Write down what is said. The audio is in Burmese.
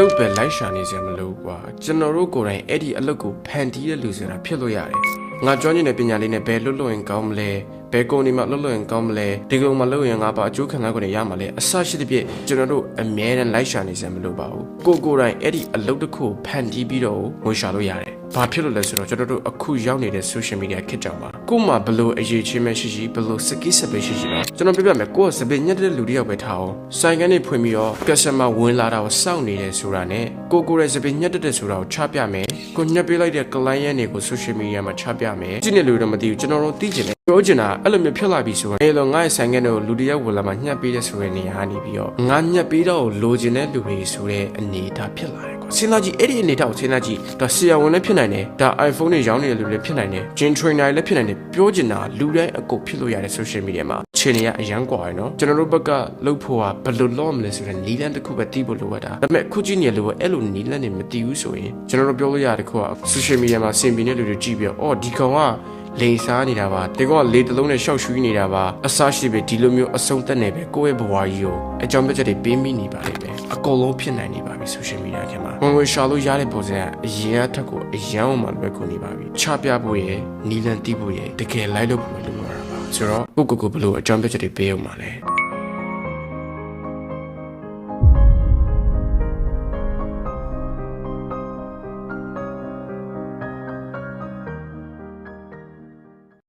လုပ်ပဲလိုက်ရှာနေစရာမလိုဘူးကွာကျွန်တော်တို့ကိုယ်တိုင်အဲ့ဒီအလုပ်ကိုဖန်တီးတဲ့လူဆိုတာဖြစ်လို့ရတယ်ငါကြောညင်တဲ့ပညာလေးနဲ့ဘယ်လွတ်လွတ်ရင်ကောင်းမလဲဘယ်ကုန်ဒီမှာလွတ်လွတ်ရင်ကောင်းမလဲဒီကုံမှာလွတ်ရင်ငါပါအကျိုးခံစားခွင့်တွေရမှာလဲအစရှိတဲ့ပြည့်ကျွန်တော်တို့အမြဲတမ်းလိုက်ရှာနေစရာမလိုပါဘူးကိုကိုယ်တိုင်အဲ့ဒီအလုပ်တစ်ခုကိုဖန်တီးပြီးတော့ငွေရှာလို့ရတယ် ဘာဖြစ်လို့လဲဆိုတော့ကျွန်တော်တို့အခုရောက်နေတဲ့ social media ခေတ်ကြောင်ပါကို့မှာဘလို့အရေးချင်းမဲ့ရှိရှိဘလို့စကိစပယ်ရှိရှိတော့ကျွန်တော်ပြပြမယ်ကိုကစပယ်ညက်တဲ့လူတစ်ယောက်ပဲထားအောင်ဆိုင်ကနေဖွင့်ပြီးတော့ customer ဝင်လာတာကိုစောင့်နေတယ်ဆိုတာနဲ့ကိုကိုရဲ့စပယ်ညက်တဲ့ဆိုတာကိုချပြမယ်ကိုညက်ပေးလိုက်တဲ့ client တွေကို social media မှာချပြမယ်ကြည့်နေလို့တော့မသိဘူးကျွန်တော်တို့သိချင်တယ်ပြောချင်တာအဲ့လိုမျိုးဖြစ်လာပြီဆိုရင်အဲလိုငါ့ရဲ့ဆိုင်ကနေလူတစ်ယောက်ဝင်လာမှညှက်ပေးတဲ့ဆိုတဲ့နေရာနေပြီးတော့ငါညှက်ပေးတော့လိုချင်တဲ့လူတွေဆိုတဲ့အနေအထားဖြစ်လာတယ်ကွစဉ်းစားကြည့်အဲ့ဒီအနေအထားကိုစဉ်းစားကြည့်ဒါဆရာဝန်လည်းဖြစ်နိုင်တယ်ဒါ iPhone တွေရောင်းနေတဲ့လူလည်းဖြစ်နိုင်တယ် gym trainer လည်းဖြစ်နိုင်တယ်ပြောချင်တာလူတိုင်းအကုန်ဖြစ်လို့ရတဲ့ social media မှာခြေနေရအရန်กว่าရယ်နော်ကျွန်တော်တို့ဘက်ကလှုပ်ဖို့ကဘယ်လိုလုပ်မလဲဆိုတဲ့နီလန်းတစ်ခုပဲတီးဖို့လိုအပ်တာဒါပေမဲ့အခုကြည့်နေလို့အဲ့လိုနီလန်းတွေမတီးဘူးဆိုရင်ကျွန်တော်တို့ပြောလို့ရတဲ့ခုက social media မှာစင်ပြင်းတဲ့လူတွေကြည့်ပြီးတော့အော်ဒီကောင်က လေစားနေတာပါဒီကောင်ကလေတလုံးနဲ့ရှောက်ရှူးနေတာပါအစားရှိပဲဒီလိုမျိုးအဆုံးသက်နေပဲကိုယ့်ရဲ့ဘဝကြီးကိုအကြောင်းပြချက်တွေပေးမိနေပါလိမ့်မယ်အကုန်လုံးဖြစ်နိုင်နေပါပြီ social media ထဲမှာဝင်ဝင်ရှာလို့ရတဲ့ပုံစံကအရင်အထက်ကိုအရန်အောင်မှလွယ်ကူနေပါပြီချပြဖို့ရယ်နီလန်တီးဖို့ရယ်တကယ်လိုက်လို့ဖို့လိုရတာပါဆိုတော့ကိုကိုကိုဘလို့အကြောင်းပြချက်တွေပေးအောင်ပါလဲ